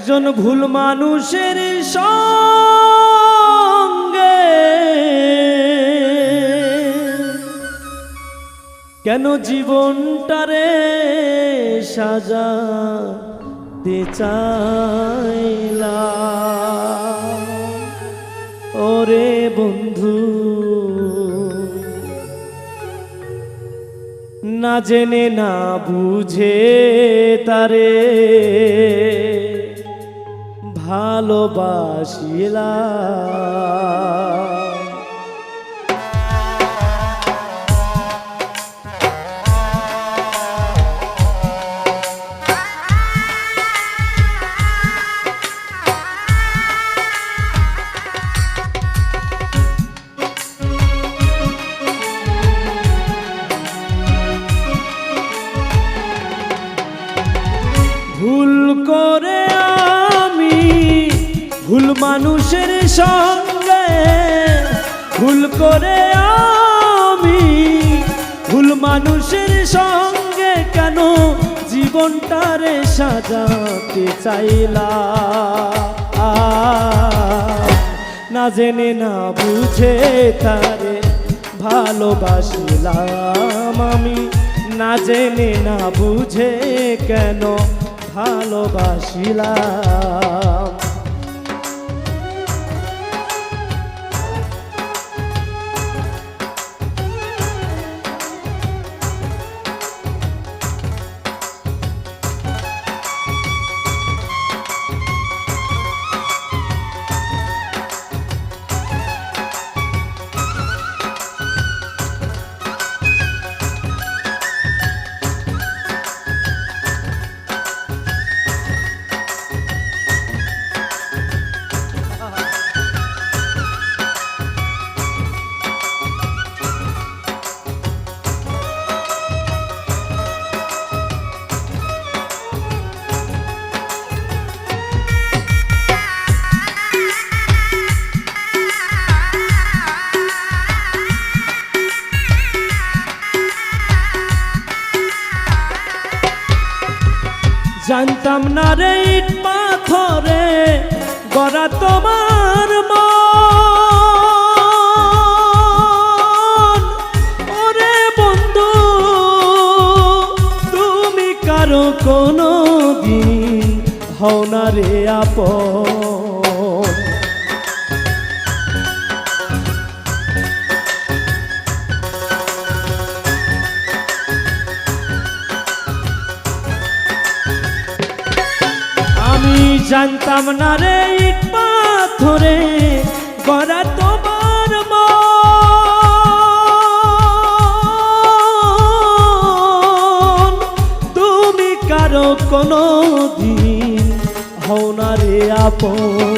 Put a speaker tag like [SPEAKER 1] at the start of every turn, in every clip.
[SPEAKER 1] একজন ভুল মানুষের সঙ্গে। কেন জীবনটারে সাজাতে চাইলা? ওরে বন্ধু, না জেনে না বুঝে তারে ভালোবাসিলা। মানুষের সঙ্গে ভুল করে আমি, ভুল মানুষের সঙ্গে কেন জীবনটারে সাজাতে চাইলা? না জেনে, না বুঝে তারে ভালোবাসিলাম আমি। না জেনে, না বুঝে কেন ভালোবাসিলাম? জানতাম না রে ইট পাথরে, গড়া তোমার ওরে বন্ধু, তুমি কারও কোনো দিন হও না রে আপন। জানতাম না রে ইট পাথরে, গড়া তোমার মন। তুমি কারও কোনো দিন হও না রে আপন।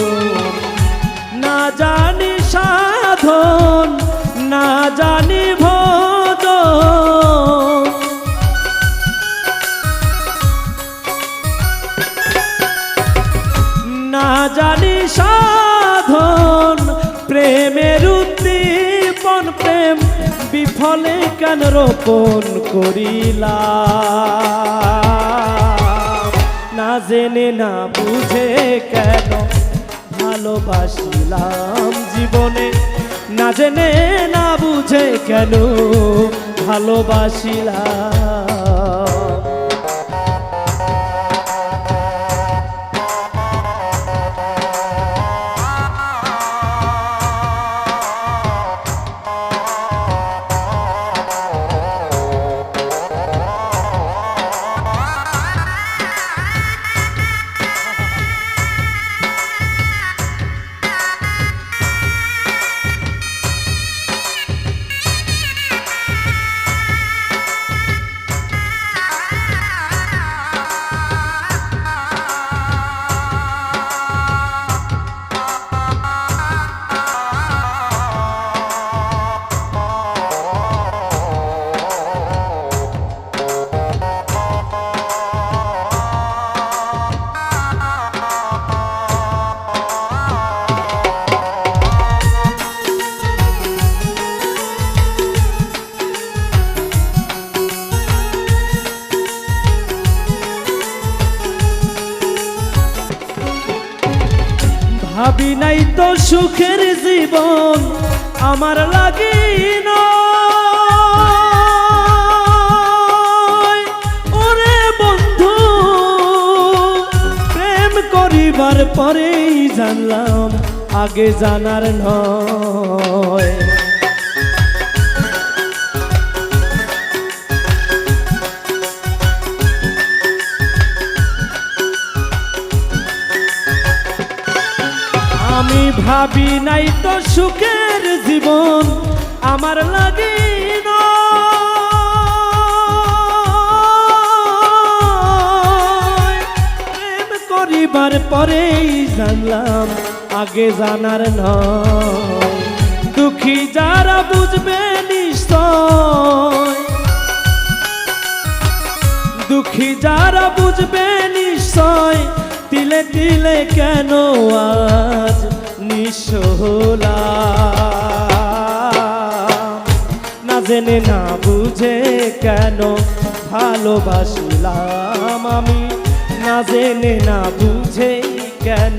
[SPEAKER 1] বিফলে কেন রোপণ করিলা না জেনে, না বুঝে কেন ভালোবাসিলাম জীবনে? না জেনে, না বুঝে কেন ভালোবাসিলাম? সুখের জীবন আমার লাগি নয়। ওরে বন্ধু প্রেম করিবার পরেই জানলাম আগে জানার নয় ভাবি নাই তো সুখের জীবন আমার লাগে প্রেম করিবার পরেই জানলাম, আগে জানার নয়। দুঃখী যারা বুঝবে নিশ্চয়। দুঃখী যারা বুঝবে নিশ্চয়, তিলে তিলে কেন আজ জেনে না বুঝে কেন ভালোবাসিলাম আমি? না জেনে না বুঝে কেন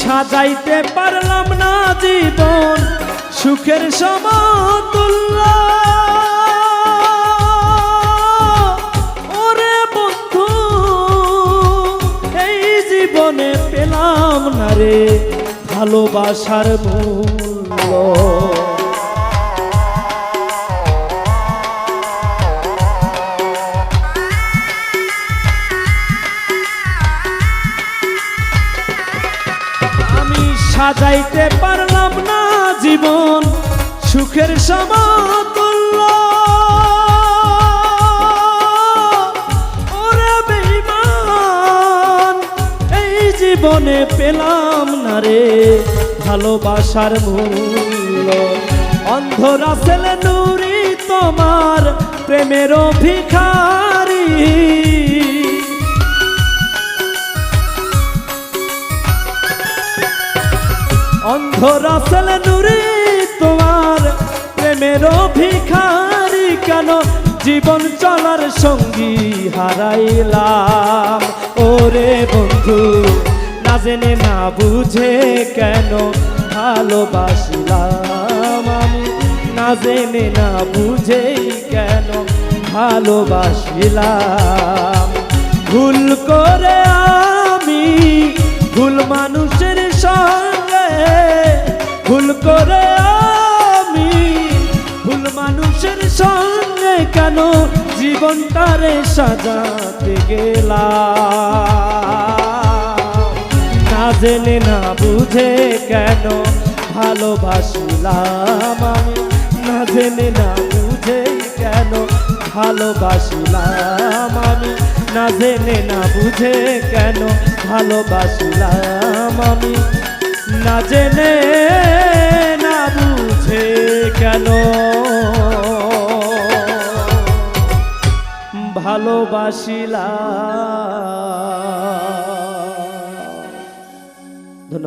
[SPEAKER 1] সাজাইতে পারলাম না জীবন, সুখের সমতুল্য। ওরে বন্ধু, এই জীবনে পেলাম না রে ভালোবাসার মূল্য। সাজাইতে পারলাম না জীবন, সুখের সমতুল্য। এই জীবনে পেলাম না রে ভালোবাসার মূল্য। অন্ধরা ছেলে নুরি তোমার প্রেমের ভিখারি অন্ধ রাসেল নুরি তোমার প্রেমের ভিখারি কেন? জীবন চলার সঙ্গী হারাইলাম। ওরে বন্ধু, না জেনে, না বুঝে কেন ভালোবাসিলাম আমি? না জেনে, না বুঝে কেন ভালোবাসিলাম? ভুল করে আমি ভুল মানুষের সঙ্গে ভুল করে আমি ভুল মানুষের সঙ্গে কেন জীবনটারে সাজাতে গেলাম? না জেনে, না বুঝে কেন ভালোবাসিলাম আমি? না জেনে, না বুঝে কেন ভালোবাসিলাম আমি? না জেনে, না বুঝে কেন ভালোবাসিলাম আমি? না জেনে না বুঝে কেন? ভালোবাসিলাম